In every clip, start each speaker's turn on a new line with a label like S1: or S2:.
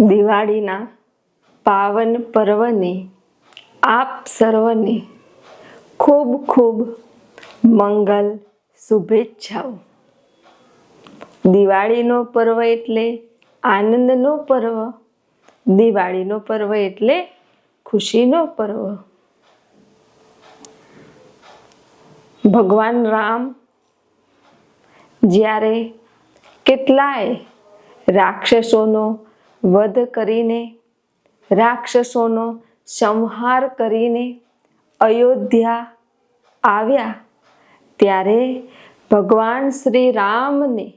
S1: દિવાળીના પાવન પર્વની આપ સર્વને ખૂબ ખૂબ મંગલ શુભેચ્છાઓ. દિવાળીનો પર્વ એટલે આનંદનો પર્વ, દિવાળીનો પર્વ એટલે ખુશીનો પર્વ. ભગવાન રામ જ્યારે કેટલાય રાક્ષસોનો વધ કરીને, રાક્ષસોનો સંહાર કરીને અયોધ્યા આવ્યા. ત્યારે ભગવાન શ્રી રામને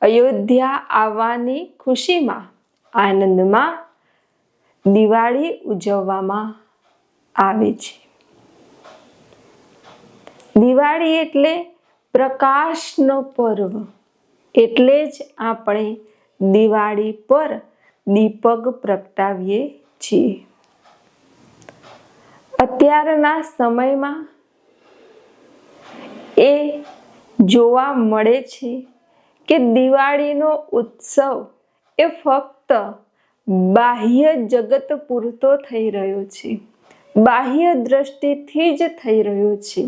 S1: અયોધ્યા આવવાની ખુશીમાં, આનંદમાં દિવાળી ઉજવવામાં આવે છે. દિવાળી એટલે પ્રકાશનો પર્વ. એટલે જ આપણે દિવાળી પર દીપક પ્રગટાવીએ છીએ. અત્યારના સમયમાં એ જોવા મળે છે કે દિવાળીનો ઉત્સવ એ ફક્ત બાહ્ય જગત પૂરતો થઈ રહ્યો છે. બાહ્ય દ્રષ્ટિથી જ થઈ રહ્યો છે.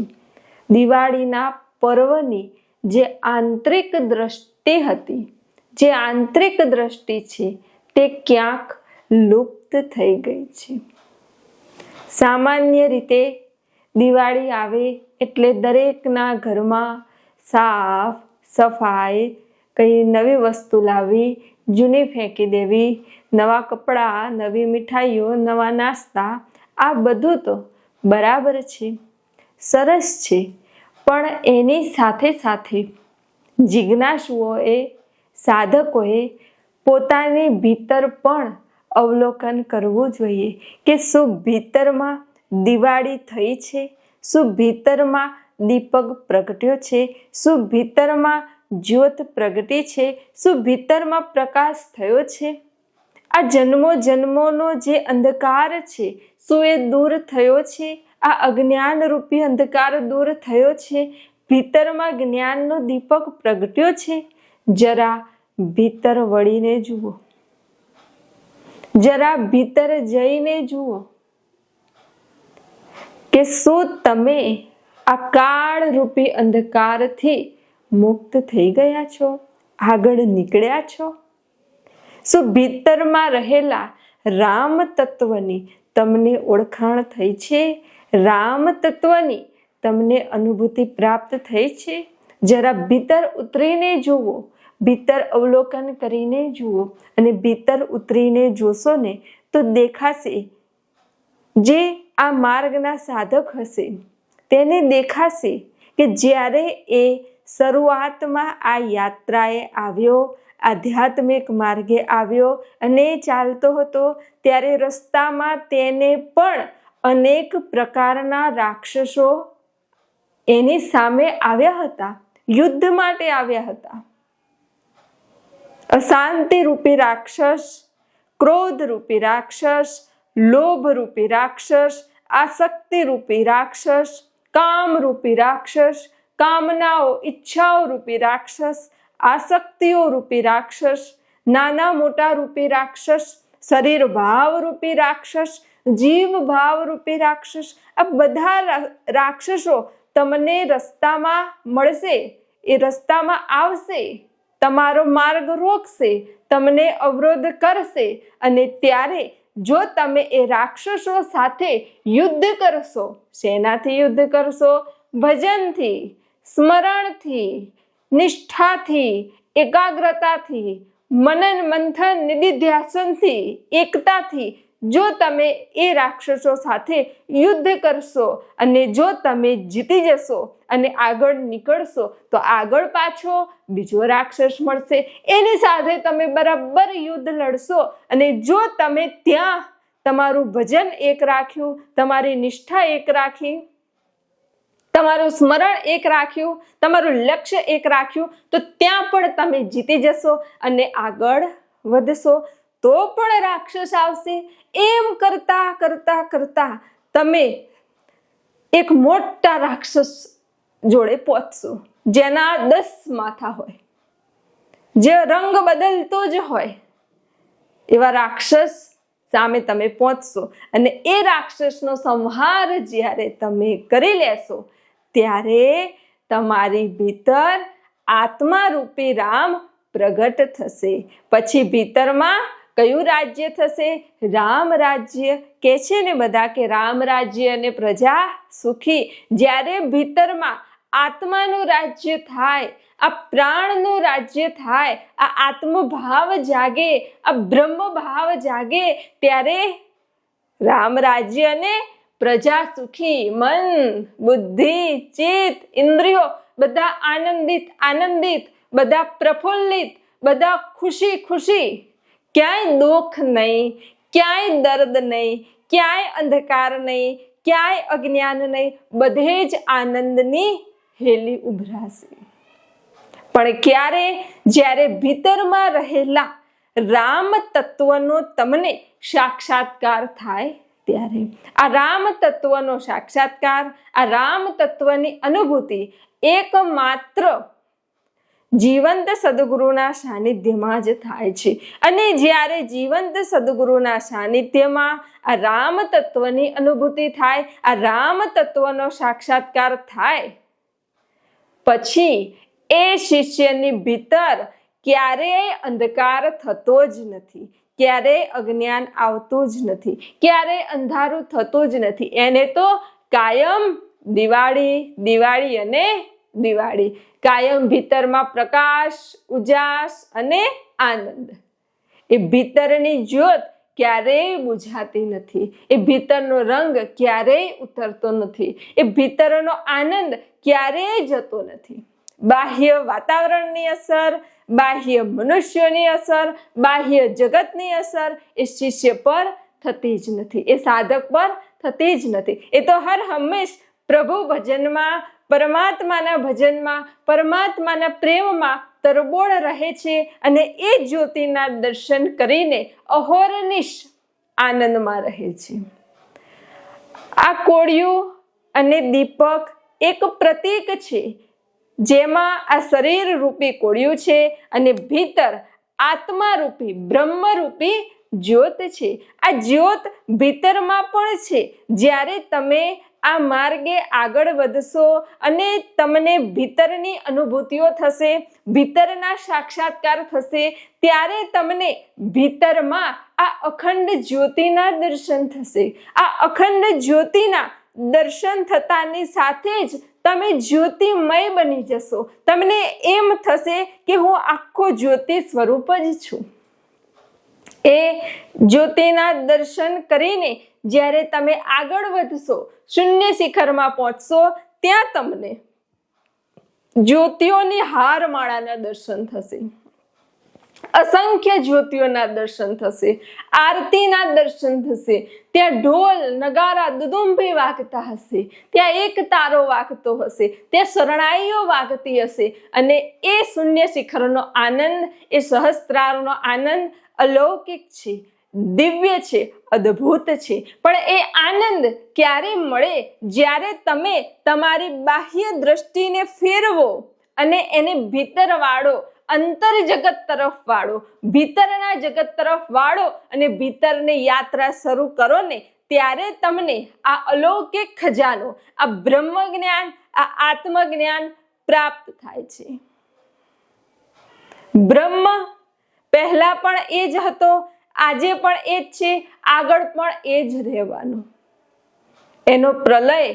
S1: દિવાળીના પર્વની જે આંતરિક દ્રષ્ટિ હતી, જે આંતરિક દ્રષ્ટિ છે તે ક્યાંક લુપ્ત થઈ ગઈ છે. સામાન્ય રીતે દિવાળી આવે એટલે દરેકના ઘરમાં સાફ સફાઈ કંઈ નવી વસ્તુ લાવવી જૂની ફેંકી દેવી, નવા કપડાં, નવી મીઠાઈઓ, નવા નાસ્તા, આ બધું તો બરાબર છે. સરસ છે. પણ એની સાથે સાથે જિજ્ઞાસુઓએ, સાધકોએ પોતાની ભીતર પણ અવલોકન કરવું જોઈએ કે શું ભીતરમાં દિવાળી થઈ છે, શું ભીતરમાં દીપક પ્રગટ્યો છે, શું ભીતરમાં જ્યોત પ્રગટી છે, શું ભીતરમાં પ્રકાશ થયો છે. આ જન્મો જન્મોનો જે અંધકાર છે, શું એ દૂર થયો છે? આ અજ્ઞાન રૂપી અંધકાર દૂર થયો છે. ભીતરમાં જ્ઞાનનો દીપક પ્રગટ્યો છે. જરા ભીતર વળીને જુઓ. જરા ભીતર જઈને જુઓ કે શું તમે આ કાળ રૂપી અંધકારથી મુક્ત થઈ ગયા છો? આગળ નીકળ્યા છો? શું ભીતરમાં રહેલા રામ તત્વની તમને ઓળખાણ થઈ છે? રામ તત્વની તમને અનુભૂતિ પ્રાપ્ત થઈ છે? જરા ભીતર ઉતરીને જુઓ. ભીતર અવલોકન કરીને જુઓ અને ભીતર ઉતરીને જોશો ને, તો દેખાશે જે આ માર્ગના સાધક હશે. તેને દેખાશે કે જ્યારે એ શરૂઆતમાં આ યાત્રાએ આવ્યો, આધ્યાત્મિક માર્ગે આવ્યો અને ચાલતો હતો, ત્યારે રસ્તામાં તેને પણ અનેક પ્રકારના રાક્ષસો એની સામે આવ્યા હતા, યુદ્ધ માટે આવ્યા હતા. અશાંતિ રૂપી રાક્ષસ ક્રોધ રૂપી રાક્ષસ લોભ રૂપી રાક્ષસ આસક્તિ રૂપી રાક્ષસ કામ રૂપી રાક્ષસ, કામનાઓ ઈચ્છાઓ રૂપી રાક્ષસ આસક્તિઓ રૂપી રાક્ષસ, નાના મોટા રૂપી રાક્ષસ શરીર ભાવ રૂપી રાક્ષસ જીવ ભાવ રૂપી રાક્ષસ, આ બધા રાક્ષસો તમને રસ્તામાં મળશે, એ રસ્તામાં આવશે. તમારો માર્ગ રોકશે, તમને અવરોધ કરશે અને ત્યારે જો તમે એ રાક્ષસો સાથે યુદ્ધ કરશો, શેનાથી યુદ્ધ કરશો? ભજનથી, સ્મરણથી, નિષ્ઠાથી, એકાગ્રતાથી, મનન મંથન નિધિધ્યાસનથી એકતાથી જો તમે એ રાક્ષસો સાથે યુદ્ધ કરશો અને જો તમે જીતી જશો અને આગળ નીકળશો, તો આગળ પાછો બીજો રાક્ષસ મળશે. એની સાથે તમે બરાબર યુદ્ધ લડશો અને જો તમે ત્યાં તમારું ભજન એક રાખ્યું, તમારી નિષ્ઠા એક રાખી, તમારું સ્મરણ એક રાખ્યું, તમારું લક્ષ્ય એક રાખ્યું, તો ત્યાં પણ તમે જીતી જશો અને આગળ વધશો. તો પણ રાક્ષસ આવશે. એમ કરતા કરતા કરતા તમે એક મોટા રાક્ષસ જોડે પહોંચશો, જેના દસ માથા હોય. જે રંગ બદલતો જ હોય. એવા રાક્ષસ સામે તમે પહોંચશો અને એ રાક્ષસનો સંહાર જ્યારે તમે કરી લેશો, ત્યારે તમારી ભીતર આત્મા રૂપી રામ પ્રગટ થશે. પછી ભીતરમાં કયું રાજ્ય થશે? રામ રાજ્ય. કે છે ને બધા કે રામ રાજ્ય અને પ્રજા સુખી? જ્યારે ભીતરમાં આત્માનું રાજ્ય થાય, આ પ્રાણનું રાજ્ય થાય, આ આત્મભાવ જાગે, આ બ્રહ્મ ભાવ જાગે, ત્યારે રામ રાજ્ય અને પ્રજા સુખી. મન, બુદ્ધિ, ચિત્ત, ઇન્દ્રિયો બધા આનંદિત આનંદિત, બધા પ્રફુલ્લિત, બધા ખુશી ખુશી. ક્યાંય દુઃખ નહીં, ક્યાંય દર્દ નહીં, ક્યાંય અંધકાર નહીં, ક્યાંય અજ્ઞાન નહીં, બધે જ આનંદની હેલી ઉભરાશે. પણ ક્યારે જ્યારે ભીતરમાં રહેલા રામ તત્વનો તમને સાક્ષાત્કાર થાય ત્યારે આ રામ તત્વનો સાક્ષાત્કાર, આ રામ તત્વની અનુભૂતિ એકમાત્ર જીવંત સદગુરુના સાનિધ્યમાં જ થાય છે. અને જ્યારે જીવંત સદગુરુના સાનિધ્યમાં આ રામ તત્વની અનુભૂતિ થાય, આ રામ તત્વનો સાક્ષાત્કાર થાય, પછી એ શિષ્યની ભીતર ક્યારેય અંધકાર થતો જ નથી, ક્યારેય અજ્ઞાન આવતું જ નથી, ક્યારેય અંધારું થતું જ નથી. એને તો કાયમ દિવાળી દિવાળી અને દિવાળી. કાયમ ભીતરમાં પ્રકાશ, ઉજાસ અને આનંદ. એ ભીતરની જ્યોત ક્યારેય બુઝાતી નથી. એ ભીતરનો રંગ ક્યારેય ઉતરતો નથી. એ ભીતરનો આનંદ ક્યારેય જતો નથી. બાહ્ય વાતાવરણની અસર, બાહ્ય મનુષ્યોની અસર, બાહ્ય જગતની અસર એ શિષ્ય પર થતી જ નથી. એ સાધક પર થતી જ નથી. એ તો હર હંમેશ પ્રભુ ભજનમાં પરમાત્માના ભજનમાં, પરમાત્માના પ્રેમમાં તરબોળ રહે છે અને એ જ્યોતિના દર્શન કરીને અહોરનિશ આનંદમાં રહે છે. આ કોળિયું અને દીપક એક પ્રતીક છે. જેમાં આ શરીર રૂપી કોળિયું છે અને ભીતર આત્મારૂપી, બ્રહ્મરૂપી જ્યોત છે. આ જ્યોત ભીતરમાં પણ છે. જ્યારે તમે આ માર્ગે આગળ વધશો અને તમને ભીતરની અનુભૂતિઓ થશે, ભીતરના સાક્ષાત્કાર થશે. ત્યારે તમને ભીતરમાં આ અખંડ જ્યોતિના દર્શન થશે. આ અખંડ જ્યોતિના દર્શન થતાની સાથે જ તમે જ્યોતિમય બની જશો. તમને એમ થશે કે હું આખો જ્યોતિ સ્વરૂપ જ છું. એ જ્યોતિના દર્શન કરીને જ્યારે તમે આગળ વધશો, શૂન્ય શિખરમાં પહોંચશો, ત્યાં તમને જ્યોતિઓની હારમાળાના દર્શન થશે. અસંખ્ય જ્યોતિઓના દર્શન થશે, આરતીના દર્શન થશે, ત્યાં ઢોલ, નગારા દુદુંભી વાગતા હશે, ત્યાં એક તારો વાગતો હશે, ત્યાં શરણાઈઓ વાગતી હશે અને એ શૂન્ય શિખરનો આનંદ, એ સહસ્ત્રારનો આનંદ અલૌકિક છે, દિવ્ય છે, અદ્ભુત છે. પણ એ આનંદ ક્યારે મળે? જ્યારે તમે તમારી બાહ્ય દ્રષ્ટિને ફેરવો અને એને ભીતર વાળો અંતર જગત તરફ વાળો, ભીતરના જગત તરફ વાળો અને ભીતરની યાત્રા શરૂ કરો ને, ત્યારે તમને આ અલૌકિક ખજાનો, આ બ્રહ્મ જ્ઞાન આ આત્મજ્ઞાન પ્રાપ્ત થાય છે. બ્રહ્મ પહેલા પણ એ જ હતો, આજે પણ એ જ છે, આગળ પણ એ જ રહેવાનો. એનો પ્રલય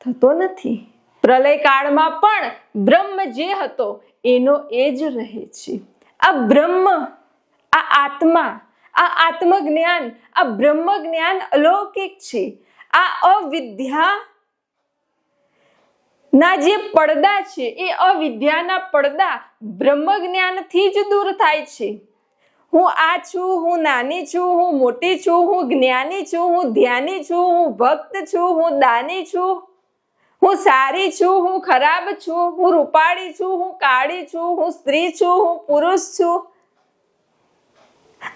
S1: થતો નથી. પ્રલય કાળમાં પણ બ્રહ્મ જે હતો, એનો એ જ રહે છે. આ બ્રહ્મ, આ આત્મા, આ આત્મજ્ઞાન, આ બ્રહ્મ જ્ઞાન અલૌકિક છે. આ અવિદ્યા ના જે પડદા છે એ અવિદ્યાના પડદા બ્રહ્મ જ્ઞાનથી જ દૂર થાય છે હું આ છું હું નાની છું હું મોટી છું હું જ્ઞાની છું હું ધ્યાની છું હું ભક્ત છું હું દાની છું હું સારી છું હું ખરાબ છું હું રૂપાળી છું હું કાળી છું હું સ્ત્રી છું હું પુરુષ છું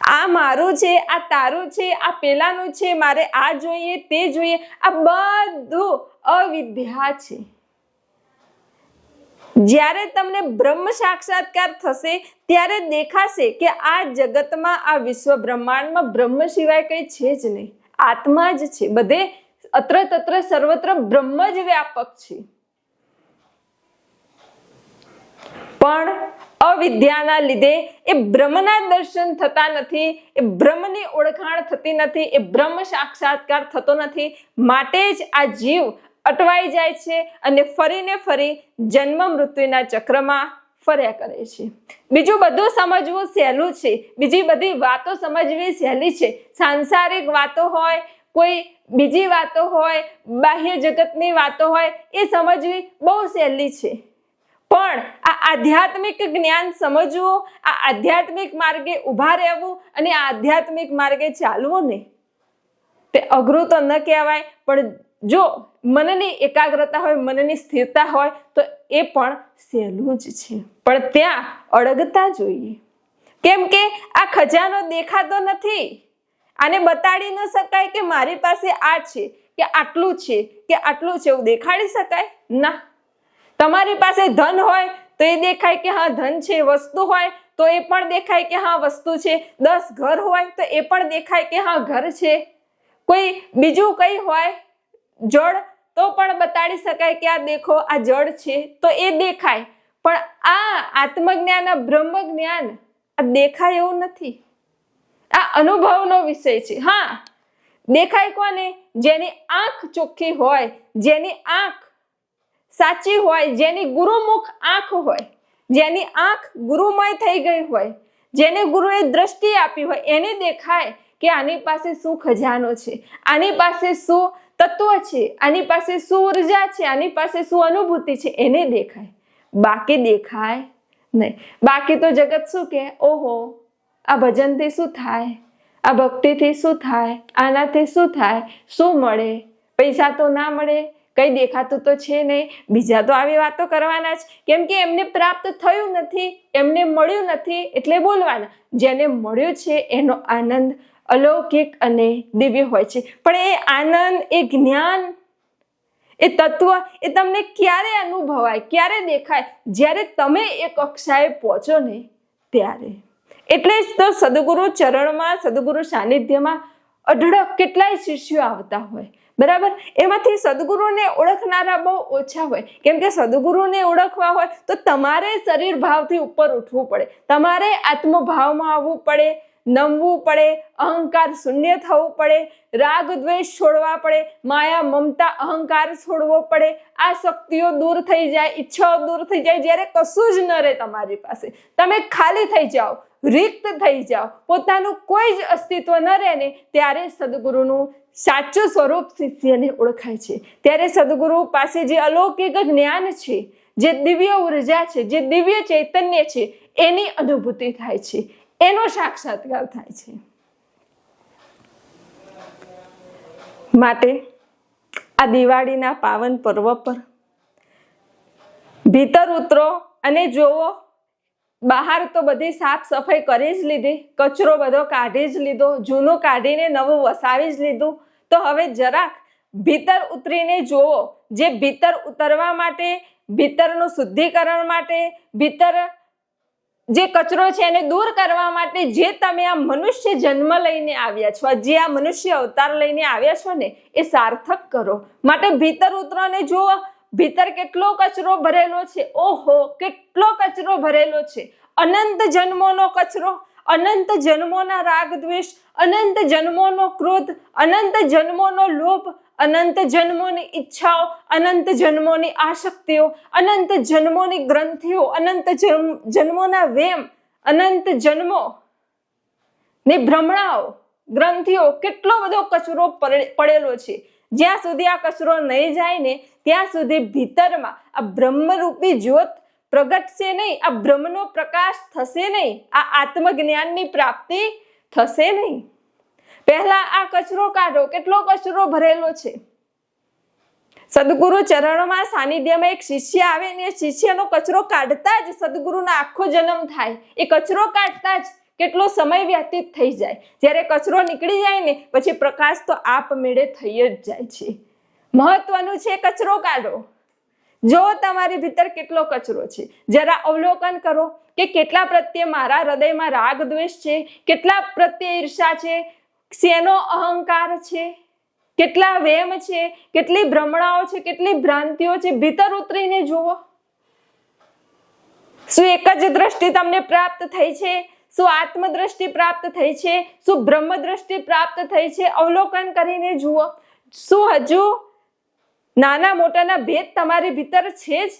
S1: આ મારું છે આ તારું છે આ પેલાનું છે મારે આ જોઈએ તે જોઈએ આ બધું અવિદ્યા છે જ્યારે તમને બ્રહ્મ સાક્ષાત્કાર થશે, ત્યારે દેખાશે કે આ જગતમાં, આ વિશ્વ બ્રહ્માંડમાં બ્રહ્મ સિવાય કંઈ છે જ નહીં. આત્મા જ છે. બધે અત્ર તત્ર સર્વત્ર બ્રહ્મ જ વ્યાપક છે. પણ અવિદ્યાના લીધે એ બ્રહ્મના દર્શન થતા નથી, એ બ્રહ્મની ઓળખાણ થતી નથી, એ બ્રહ્મ સાક્ષાત્કાર થતો નથી. માટે જ આ જીવ અટવાઈ જાય છે અને ફરીને ફરી જન્મ મૃત્યુના ચક્રમાં ફર્યા કરે છે. બીજું બધું સમજવું સહેલું છે. બીજી બધી વાતો સમજવી સહેલી છે. સાંસારિક વાતો હોય, કોઈ બીજી વાતો હોય, બાહ્ય જગતની વાતો હોય, એ સમજવી બહુ સહેલી છે. પણ આ આધ્યાત્મિક જ્ઞાન સમજવું, આ આધ્યાત્મિક માર્ગે ઊભા રહેવું અને આધ્યાત્મિક માર્ગે ચાલવું ને તે અઘરું તો ન કહેવાય, પણ જો મનની એકાગ્રતા હોય, મનની સ્થિરતા હોય, તો એ પણ સહેલું જ છે. પણ ત્યાં અડગતા જોઈએ. કેમ કે આ ખજાનો દેખાતો નથી. આને બતાડી ન શકાય કે મારી પાસે આ છે, કે આટલું છે, કે આટલું છે, એવું દેખાડી શકાય? ના. તમારી પાસે ધન હોય, તો એ દેખાય કે હા, ધન છે, વસ્તુ હોય, તો એ પણ દેખાય કે હા, વસ્તુ છે. દસ ઘર હોય, તો એ પણ દેખાય કે હા, ઘર છે. કોઈ બીજું કંઈ હોય જળ તો પણ બતાડી શકાય કે આ દેખો, આ જળ છે તો એ દેખાય. પણ આ આત્મજ્ઞાન, આ બ્રહ્મ જ્ઞાન આ દેખાય એવું નથી. આ અનુભવનો વિષય છે. હા, દેખાય કોને? જેની આંખ ચોખ્ખી હોય, જેની આંખ સાચી હોય, જેની ગુરુમુખ આંખ હોય, જેની આંખ ગુરુમય થઈ ગઈ હોય, જેને ગુરુએ દ્રષ્ટિ આપી હોય, એને દેખાય કે આની પાસે શું ખજાનો છે? આની પાસે શું તત્વ છે, આની પાસે શું ઊર્જા છે, આની પાસે શું અનુભૂતિ છે, એને દેખાય. બાકી દેખાય નહીં. બાકી તો જગત શું કે, ઓહો, આ ભજનથી શું થાય? આ ભક્તિથી શું થાય? આનાથી શું થાય? શું મળે? પૈસા તો ના મળે, કંઈ દેખાતું તો છે નહીં. બીજા તો આવી વાતો કરવાના જ. કેમ કે એમને પ્રાપ્ત થયું નથી, એમને મળ્યું નથી, એટલે બોલવાના. જેને મળ્યું છે, એનો આનંદ અલૌકિક અને દિવ્ય હોય છે. પણ એ આનંદ, એ જ્ઞાન, એ તત્વ એ તમને ક્યારે અનુભવાય, ક્યારે દેખાય? જ્યારે તમે એ કક્ષાએ પહોંચો ને ત્યારે. એટલે જ તો સદગુરુ ચરણમાં, સદગુરુ સાનિધ્યમાં અઢળક કેટલાય શિષ્યો આવતા હોય. બરાબર? એમાંથી સદગુરુને ઓળખનારા બહુ ઓછા હોય. કેમ કે સદગુરુને ઓળખવા હોય તો તમારે શરીર ભાવથી ઉપર ઉઠવું પડે. તમારે આત્મભાવમાં આવવું પડે. નમવું પડે, અહંકાર શૂન્ય થવું પડે, રાગ દ્વેષ છોડવા પડે, માયા મમતા અહંકાર છોડવો પડે. આ શક્તિઓ દૂર થઈ જાય, ઈચ્છાઓ દૂર થઈ જાય, જ્યારે કશું જ ન રહે તમારી પાસે. તમે ખાલી થઈ જાઓ, રિક્ત થઈ જાઓ. પોતાનું કોઈ જ અસ્તિત્વ ન રહે ને, ત્યારે સદગુરુનું સાચું સ્વરૂપ શિષ્યને ઓળખાય છે. ત્યારે સદગુરુ પાસે જે અલૌકિક જ્ઞાન છે, જે દિવ્ય ઊર્જા છે, જે દિવ્ય ચૈતન્ય છે, એની અનુભૂતિ થાય છે. એનો સાક્ષાત્કાર થાય છે. માટે આ દિવાળીના પાવન પર્વ પર ભીતર ઉતરો અને જોવો, બહાર તો બધી સાફ સફાઈ કરી જ લીધી, કચરો બધો કાઢી જ લીધો, જૂનું કાઢીને નવું વસાવી જ લીધું. તો હવે જરાક ભીતર ઉતરીને જોવો જે ભીતર ઉતરવા માટે, ભીતરનું શુદ્ધિકરણ માટે, ભીતર જે કચરો છે એને દૂર કરવા માટે જે તમે આ મનુષ્ય જન્મ લઈને આવ્યા છો જે આ મનુષ્ય અવતાર લઈને આવ્યા છો ને, એ સાર્થક કરો. માટે ભીતર ઉતરોને જુઓ, ભીતર કેટલો કચરો ભરેલો છે. ઓહો, કેટલો કચરો ભરેલો છે. અનંત જન્મોનો કચરો, અનંત જન્મોના રાગ દ્વેષ અનંત જન્મોનો ક્રોધ, અનંત જન્મોનો લોભ અનંત જન્મોની ઈચ્છાઓ, અનંત જન્મોની આશક્તિઓ, અનંત જન્મોની ગ્રંથિઓ, અનંત જન્મ, જન્મોના વેમ, અનંત જન્મો ની ભ્રમણાઓ, ગ્રંથિઓ, કેટલો બધો કચરો પડે- પડેલો છે. જ્યાં સુધી આ કચરો નહીં જાય ને, ત્યાં સુધી ભીતરમાં આ બ્રહ્મરૂપી જ્યોત પ્રગટશે નહીં, આ બ્રહ્મનો પ્રકાશ થશે નહીં, આ આત્મજ્ઞાનની પ્રાપ્તિ થશે નહીં. પહેલા આ કચરો કાઢો. કેટલો કચરો ભરેલો છે? સદગુરુ ચરણોમાં સાનિધ્યમાં એક શિષ્ય આવે ને એ શિષ્યનો કચરો કાઢતા જ સદગુરુનો આખો જન્મ થાય. એ કચરો કાઢતા જ કેટલો સમય વ્યતીત થઈ જાય. જ્યારે કચરો નીકળી જાય ને, પછી પ્રકાશ તો આપમેળે થઈ જ જાય છે. મહત્વનું છે કચરો કાઢો. જો તમારી ભીતર કેટલો કચરો છે, જરા અવલોકન કરો કે કેટલા પ્રત્યે મારા હૃદયમાં રાગ દ્વેષ છે, કેટલા પ્રત્યે ઈર્ષા છે શેનો અહંકાર છે? કેટલા વેમ છે? કેટલી ભ્રમણાઓ છે? કેટલી ભ્રાંતિઓ છે? ભીતર ઉતરીને જુઓ. શું એક જ દ્રષ્ટિ તમને પ્રાપ્ત થઈ છે? શું આત્મદ્રષ્ટિ પ્રાપ્ત થઈ છે? શું બ્રહ્મ દ્રષ્ટિ પ્રાપ્ત થઈ છે? અવલોકન કરીને જુઓ. શું હજુ નાના મોટાના ભેદ તમારી ભીતર છે જ?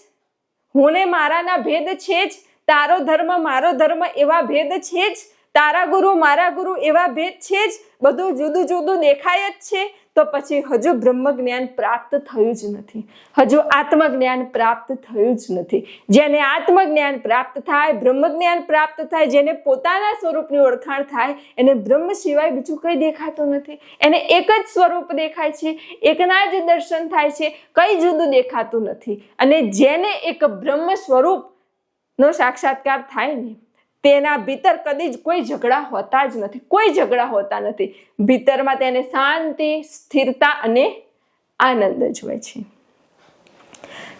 S1: હું ને મારાના ભેદ છે જ? તારો ધર્મ મારો ધર્મ એવા ભેદ છે જ? તારા ગુરુ, મારા ગુરુ એવા ભેદ છે જ. બધું જુદું જુદું દેખાય જ છે. તો પછી હજુ બ્રહ્મ જ્ઞાન પ્રાપ્ત થયું જ નથી. હજુ આત્મજ્ઞાન પ્રાપ્ત થયું જ નથી. જેને આત્મજ્ઞાન પ્રાપ્ત થાય બ્રહ્મ જ્ઞાન પ્રાપ્ત થાય, જેને પોતાના સ્વરૂપની ઓળખાણ થાય, એને બ્રહ્મ સિવાય બીજું કંઈ દેખાતું નથી. એને એક જ સ્વરૂપ દેખાય છે, એકના જ દર્શન થાય છે, કંઈ જુદું દેખાતું નથી. અને જેને એક બ્રહ્મ સ્વરૂપ નો સાક્ષાત્કાર થાય ને તેના ભીતર કદી જ કોઈ ઝઘડા હોતા જ નથી, કોઈ ઝઘડા હોતા નથી. ભીતરમાં તેને શાંતિ, સ્થિરતા અને આનંદ જ હોય છે.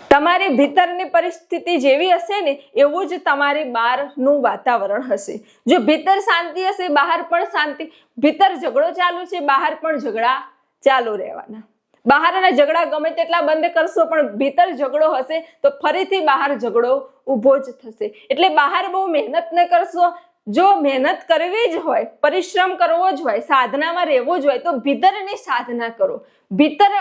S1: તમારી ભીતરની પરિસ્થિતિ જેવી હશે ને, એવું જ તમારી બહારનું વાતાવરણ હશે. જો ભીતર શાંતિ હશે, બહાર પણ શાંતિ, ભીતર ઝઘડો ચાલુ છે, બહાર પણ ઝઘડા ચાલુ રહેવાના. બહારના ઝઘડા ગમે તેટલા બંધ કરશો, પણ ભીતર ઝઘડો હશે તો ફરીથી બહાર ઝઘડો ઊભો જ થશે. એટલે બહાર બહુ મહેનત ન કરશો. જો મહેનત કરવી જ હોય, પરિશ્રમ કરવો જ હોય, સાધનામાં રહેવું જ હોય, તો ભીતરની સાધના કરો. ભીતર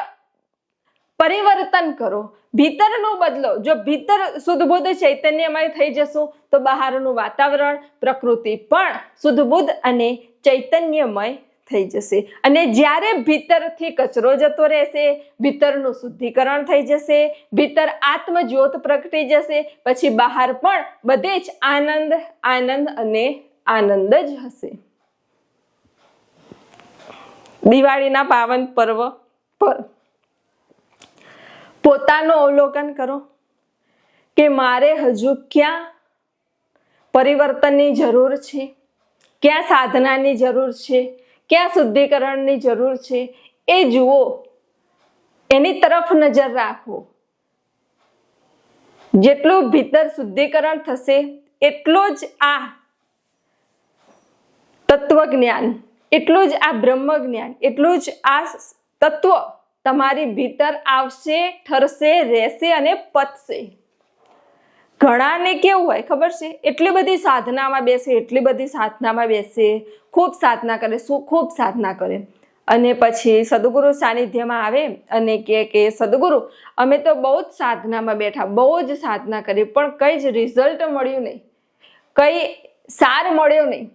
S1: પરિવર્તન કરો. ભીતરનો બદલો, જો ભીતર શુદ્ધબુદ્ધ ચૈતન્યમય થઈ જશું, તો બહારનું વાતાવરણ, પ્રકૃતિ પણ શુદ્ધબુદ્ધ અને ચૈતન્યમય થઈ જશે. અને જ્યારે ભીતરથી કચરો જતો રહેશે, ભીતરનું શુદ્ધિકરણ થઈ જશે, ભીતર આત્મજ્યોત પ્રગટી જશે, પછી બહાર પણ બધે જ આનંદ આનંદ અને આનંદ જ હશે. દિવાળીના પાવન પર્વ પર પોતાનું અવલોકન કરો કે મારે હજુ ક્યાં પરિવર્તનની જરૂર છે, ક્યાં સાધનાની જરૂર છે ક્યાં શુદ્ધિકરણની જરૂર છે એ જુઓ. એની તરફ નજર રાખો. જેટલું ભીતર શુદ્ધિકરણ થશે, એટલો જ આ તત્વજ્ઞાન, એટલું જ આ બ્રહ્મ જ્ઞાન એટલું જ આ તત્વ તમારી ભીતર આવશે, ઠરશે, રહેશે અને પતશે. ઘણાને કેવું હોય, ખબર છે? એટલી બધી સાધનામાં બેસે, એટલી બધી સાધનામાં બેસે, ખૂબ સાધના કરે શું ખૂબ સાધના કરે. અને પછી સદગુરુ સાનિધ્યમાં આવે અને કે કે, સદગુરુ, અમે તો બહુ જ સાધનામાં બેઠા, બહુ જ સાધના કરી, પણ કંઈ જ રિઝલ્ટ મળ્યું નહીં. કંઈ સાર મળ્યો નહીં.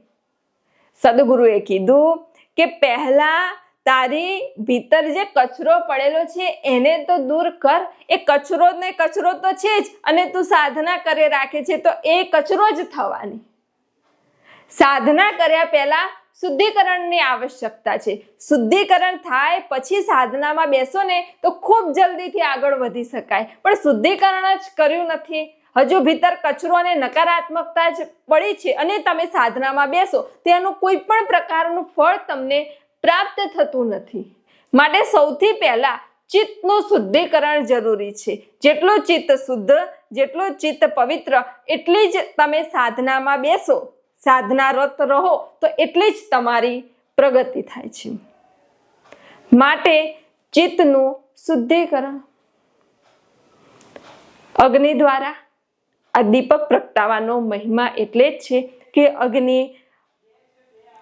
S1: સદગુરુએ કીધું કે પહેલા તારી ભીતર જે કચરો પડેલો છે, એને તો દૂર કર. એ કચરો ને કચરો તો છે જ અને તું સાધના કરે રાખે છે, તો એ કચરો જ થવાની. સાધના કર્યા પહેલા શુદ્ધિકરણની આવશ્યકતા છે. શુદ્ધિકરણ થાય પછી સાધનામાં બેસો ને તો ખૂબ જલ્દીથી આગળ વધી શકાય. પણ શુદ્ધિકરણ જ કર્યું નથી. હજુ ભીતર કચરો અને નકારાત્મકતા જ પડી છે અને તમે સાધનામાં બેસો. તેનું કોઈ પણ પ્રકારનું ફળ તમને પ્રાપ્ત થતું નથી. માટે સૌથી પહેલા ચિત્તનું શુદ્ધિકરણ જરૂરી છે. જેટલું ચિત્ત શુદ્ધ, જેટલું ચિત્ત પવિત્ર, એટલી જ તમે સાધનામાં બેસો. સાધનારત રહો તો એટલી જ તમારી પ્રગતિ થાય છે. માટે ચિત્તનું શુદ્ધિકરણ. અગ્નિ દ્વારા આ દીપક પ્રગટાવાનો મહિમા એટલે જ છે કે અગ્નિ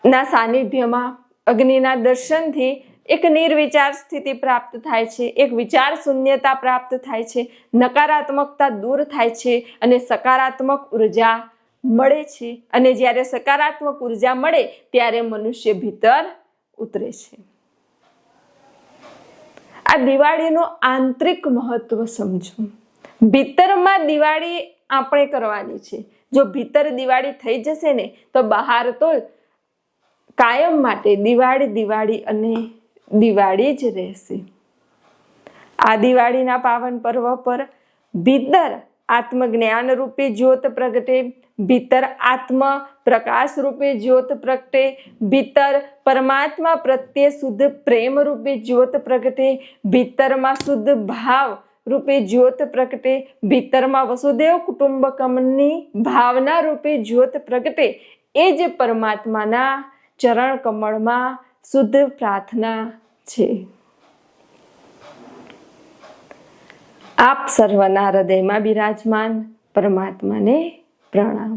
S1: ના સાનિધ્યમાં અગ્નિના દર્શનથી એક નિર્વિચાર સ્થિતિ પ્રાપ્ત થાય છે, એક વિચાર શૂન્યતા પ્રાપ્ત થાય છે, નકારાત્મકતા દૂર થાય છે અને સકારાત્મક ઊર્જા મળે છે. અને જ્યારે સકારાત્મક ઊર્જા મળે, ત્યારે મનુષ્ય ભીતર ઉતરે છે. આ દિવાળીનું આંતરિક મહત્વ સમજો. ભીતરમાં દિવાળી આપણે કરવાની છે. જો ભીતર દિવાળી થઈ જશે ને, તો બહાર તો કાયમ માટે દિવાળી દિવાળી અને દિવાળી જ રહેશે. આ દિવાળીના પાવન પર્વ પર ભીતર આત્મજ્ઞાન રૂપે જ્યોત પ્રગટે, ભીતર આત્મ પ્રકાશ રૂપે જ્યોત પ્રગટે, ભીતર પરમાત્મા પ્રત્યે શુદ્ધ પ્રેમ રૂપે જ્યોત પ્રગટે, ભીતરમાં શુદ્ધ ભાવ રૂપે જ્યોત પ્રગટે, ભીતરમાં વસુદેવ કુટુંબકમની ભાવના રૂપે જ્યોત પ્રગટે. એ જ પરમાત્માના ચરણ કમળમાં શુદ્ધ પ્રાર્થના છે. આપ સર્વના હૃદયમાં બિરાજમાન પરમાત્માને પ્રણામ.